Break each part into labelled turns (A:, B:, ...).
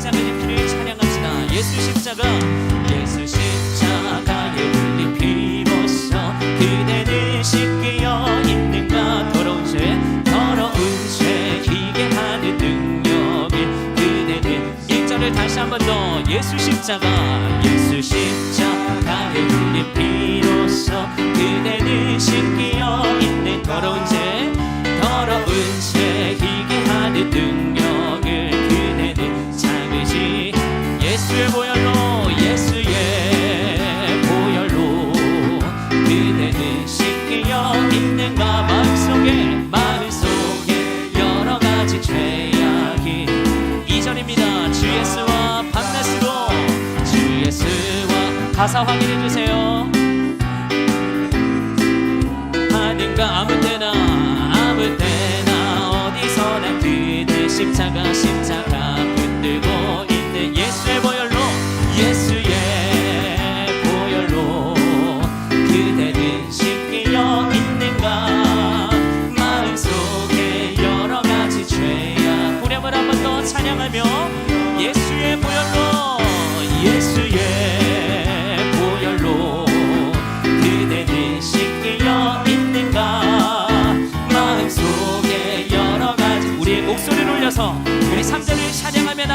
A: 십자가의 피를 찬양합시다. 예수 십자가 예수 십자가의 울린 피로써 그대는 씻기어 있는가 더러운 죄 더러운 죄 희게 하는 능력이 그대는 일절을 다시 한 번 더. 예수 십자가 예수 십자가의 울린 피로써 그대는 씻기어 있는 더러운 죄 보혈로 예수의 보혈로 그대는 씻기어 있는가? 마음속에 마음 속에 여러 가지 죄악이 이절입니다. 주 예수와 밤낮으로. 주 예수와 가사 확인해 주세요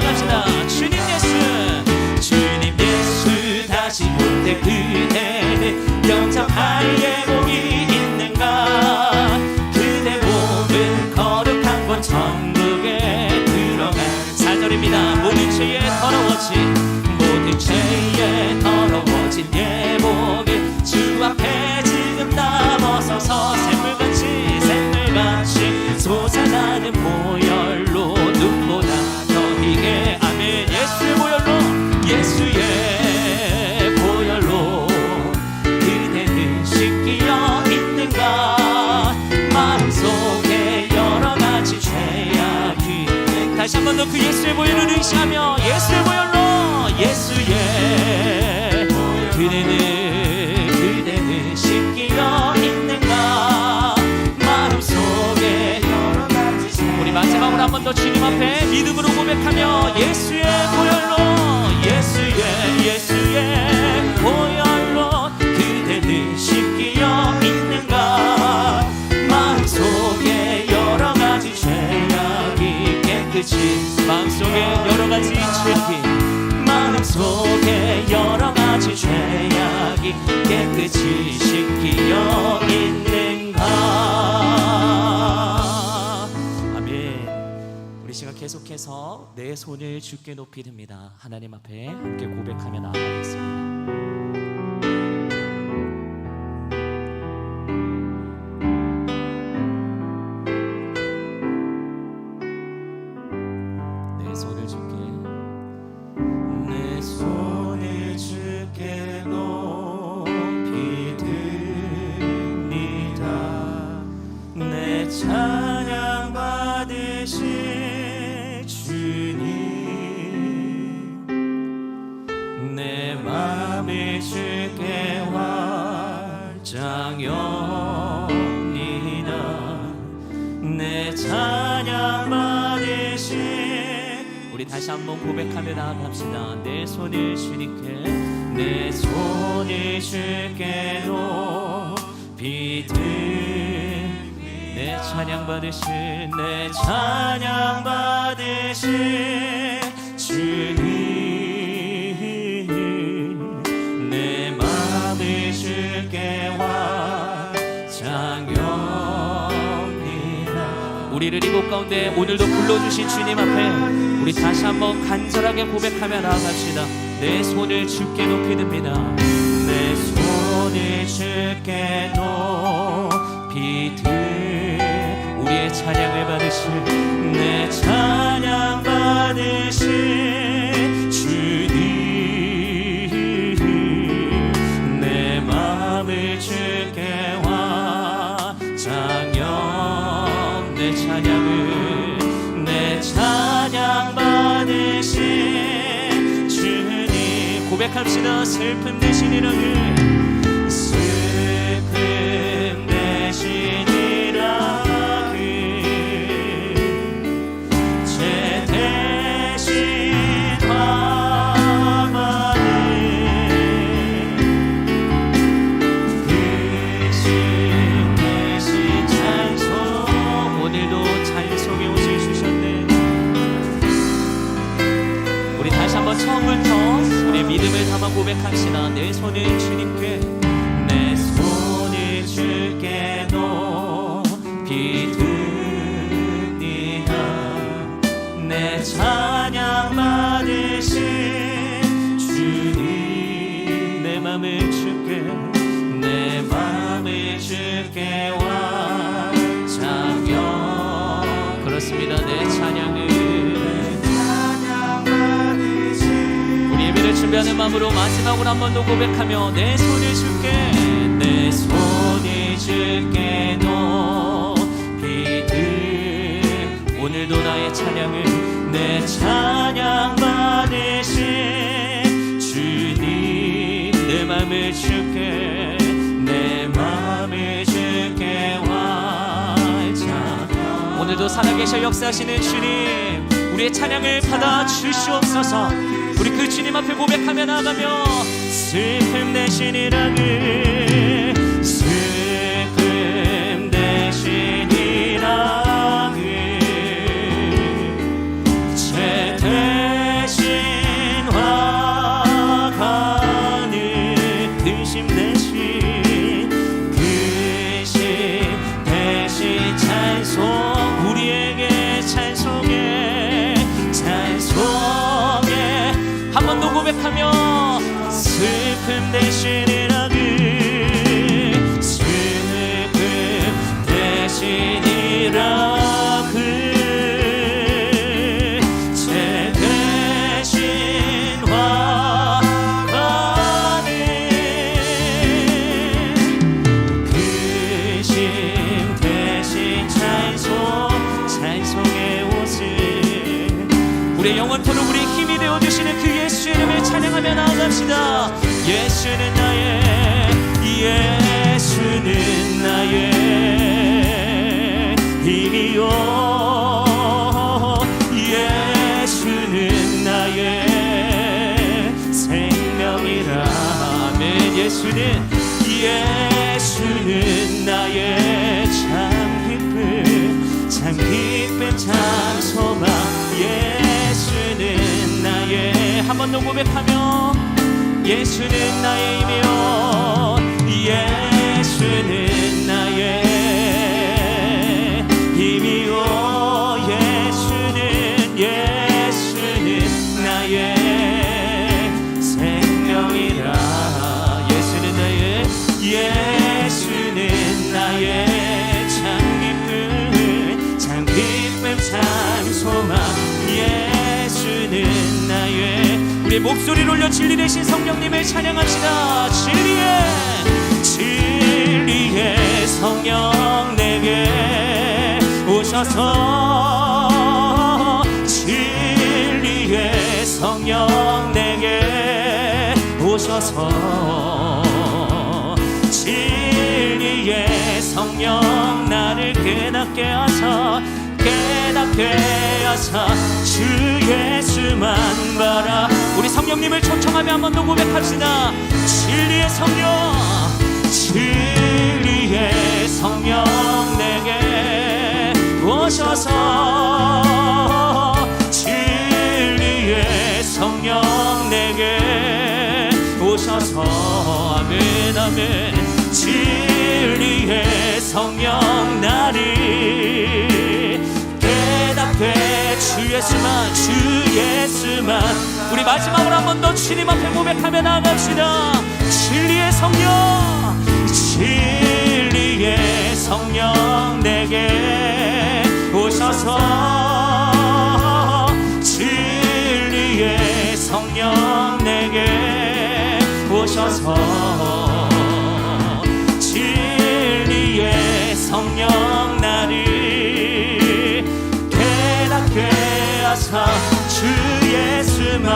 A: 나갑시다. 주님 예수. 주님 예수 다시 못해 그대는 영접할 예 다시 한 번 더 그 예수의 보혈을 의식하며 예수의 보혈로 예수의 그대는 그대는 씻기어 있는가? 마음속에 우리 마지막으로 한 번 더 주님 앞에 믿음으로 고백하며 예수의 보혈로 예수의 예수 깨끗이 씻기어 있는가 아멘. 우리 시간 계속해서 내 손을 주께 높이 듭니다. 하나님 앞에 함께 고백하며 나아가겠습니다 다시 한번 고백하며 나아갑시다. 내 손을 주님께 내 손을 주께 높이 듭내 찬양 받으실 내 찬양 받으실 주님 우리를 이곳 가운데 오늘도 불러주신 주님 앞에 우리 다시 한번 간절하게 고백하며 나아갑시다. 내 손을 주께 높이 듭니다. 내 손을 주께 높이 듭 우리의 찬양을 받으실 내 찬양 받으실 찬양 받으실 주님 고백합시다. 슬픔 대신 이랑을 슬픔 그렇습니다. 내 찬양을. 우리 예배를 준비하는 마음으로 마지막으로 한 번 더 고백하며 내 손을 줄게. 내 손을 줄게 높이 들 오늘도 나의 찬양을 내 찬양 받으신 주님 내 맘을 줄게 오늘도 살아계셔 역사하시는 주님 우리의 찬양을 받아 주시옵소서. 우리 그 주님 앞에 고백하며 나가며 슬픔 대신 대신 찬송 고백하며 슬픔 대 예수는 나의 예수는 나의 힘이요. 예수는 나의 생명이라. 아멘. 예수는 예수는 나의 참 기쁨 참 기쁨 참 소망 예수는 나의 한 번 더 고백하며 예수는 나의 힘이요 목소리를 올려 진리 되신 성령님을 찬양합시다. 진리의 진리의 성령 내게 오셔서 진리의 성령 내게 오셔서 진리의 성령 나를 깨닫게 하사 깨닫게 하사 주 예수만 바라. 우리 성령님을 초청하며 한 번 더 고백합시다. 진리의 성령 진리의 성령 내게 오셔서 진리의 성령 내게 오셔서 아멘 아멘. 진리의 성령 나를 주 예수만. 우리 마지막으로 한 번 더 주님 앞에 고백하며 나갑시다. 진리의 성령 진리의 성령 내게 오셔서 진리의 성령 내게 오셔서 주 예수만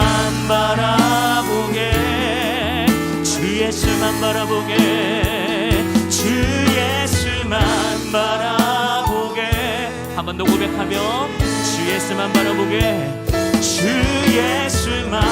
A: 바라보게. 주 예수만 바라보게. 주 예수만 바라보게. 한 번 더 고백하며 주 예수만 바라보게. 주 예수만